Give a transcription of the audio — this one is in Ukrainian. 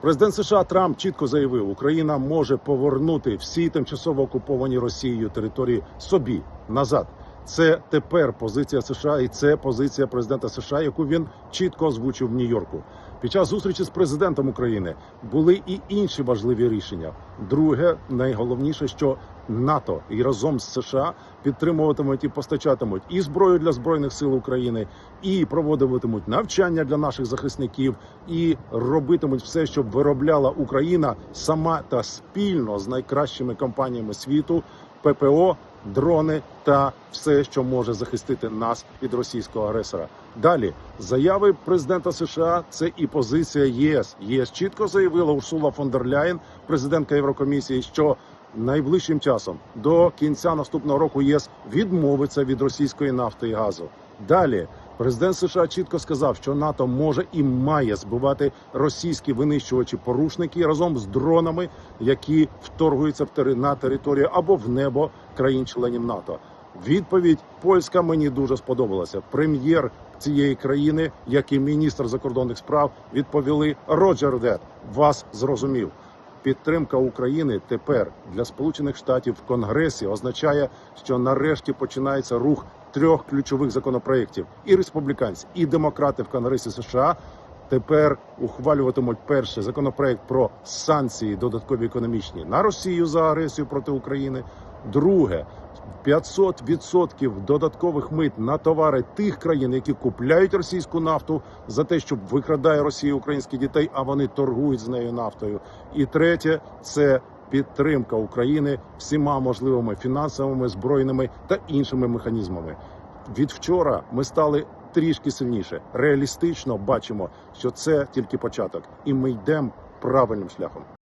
Президент США Трамп чітко заявив, Україна може повернути всі тимчасово окуповані Росією території собі назад. Це тепер позиція США, і це позиція президента США, яку він чітко озвучив в Нью-Йорку. Під час зустрічі з президентом України були і інші важливі рішення. Друге, найголовніше, що НАТО і разом з США підтримуватимуть і постачатимуть і зброю для збройних сил України, і проводитимуть навчання для наших захисників, і робитимуть все, щоб виробляла Україна сама та спільно з найкращими компаніями світу ППО, дрони та все, що може захистити нас від російського агресора. Далі заяви президента США це і позиція ЄС. ЄС чітко заявила Урсула фон дер Ляєн, президентка Єврокомісії, що найближчим часом до кінця наступного року ЄС відмовиться від російської нафти і газу. Далі президент США чітко сказав, що НАТО може і має збивати російські винищувачі порушники разом з дронами, які вторгуються на територію або в небо країн-членів НАТО. Відповідь польська мені дуже сподобалася. Прем'єр цієї країни, як і міністр закордонних справ, відповіли Роджер Дет. Вас зрозумів. Підтримка України тепер для Сполучених Штатів в Конгресі означає, що нарешті починається рух трьох ключових законопроєктів: і республіканці, і демократи в Конгресі США тепер ухвалюватимуть перший законопроект про санкції додаткові економічні на Росію за агресію проти України. Друге 500% додаткових мит на товари тих країн, які купляють російську нафту за те, щоб викрадає Росія українських дітей, а вони торгують з нею нафтою. І третє це підтримка України всіма можливими фінансовими, збройними та іншими механізмами. Від вчора ми стали трішки сильніше. Реалістично бачимо, що це тільки початок, і ми йдемо правильним шляхом.